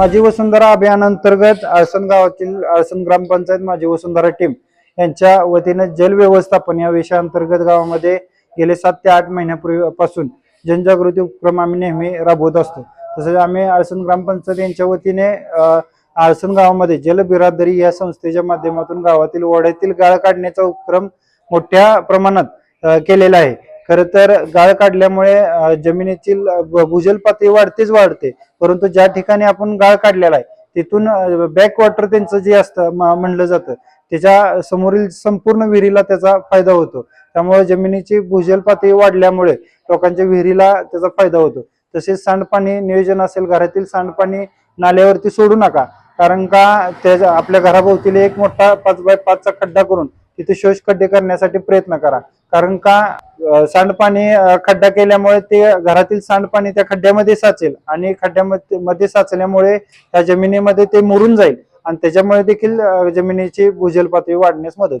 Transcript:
माझी वसुंधरा अभियानांतर्गत आळसण गावातील आळसण ग्रामपंचायत माझी वसुंधरा टीम यांच्या वतीनं जल व्यवस्थापन या विषयाअंतर्गत गावामध्ये गेले सात ते आठ महिन्यापूर्वीपासून जनजागृती उपक्रम आम्ही नेहमी राबवत असतो. तसेच आम्ही आळसण ग्रामपंचायत यांच्या वतीने अ, आळसण गावामध्ये जलबिरादरी या संस्थेच्या माध्यमातून गावातील ओढ्यातील गाळ काढण्याचा उपक्रम मोठ्या प्रमाणात केलेला आहे. खर तर गाळ काढल्यामुळे जमिनीतील भूजल पातळी वाढतेच वाढते. परंतु ज्या ठिकाणी आपण गाळ काढलेला आहे तिथून बॅक वॉटर त्यांचं जे असतं म्हणलं जातं त्याच्या समोरील संपूर्ण विहिरीला त्याचा फायदा होतो. त्यामुळे जमिनीची भूजल पातळी वाढल्यामुळे लोकांच्या विहिरीला त्याचा फायदा होतो. तसेच सांडपाणी नियोजन असेल घरातील सांडपाणी नाल्यावरती सोडू नका. कारण का त्याच्या आपल्या घराभोवतीला एक मोठा पाच बाय पाचचा खड्डा करून तिथे शोष खड्डे करण्यासाठी प्रयत्न करा. कारण का सांडपाणी खड्डा केल्यामुळे ते घरातील सांडपाणी त्या खड्ड्यामध्ये साचेल आणि खड्ड्यामध्ये मध्ये साचल्यामुळे त्या जमिनीमध्ये ते मुरून जाईल आणि त्याच्यामुळे देखील जमिनीची भूजल पातळी वाढण्यास मदत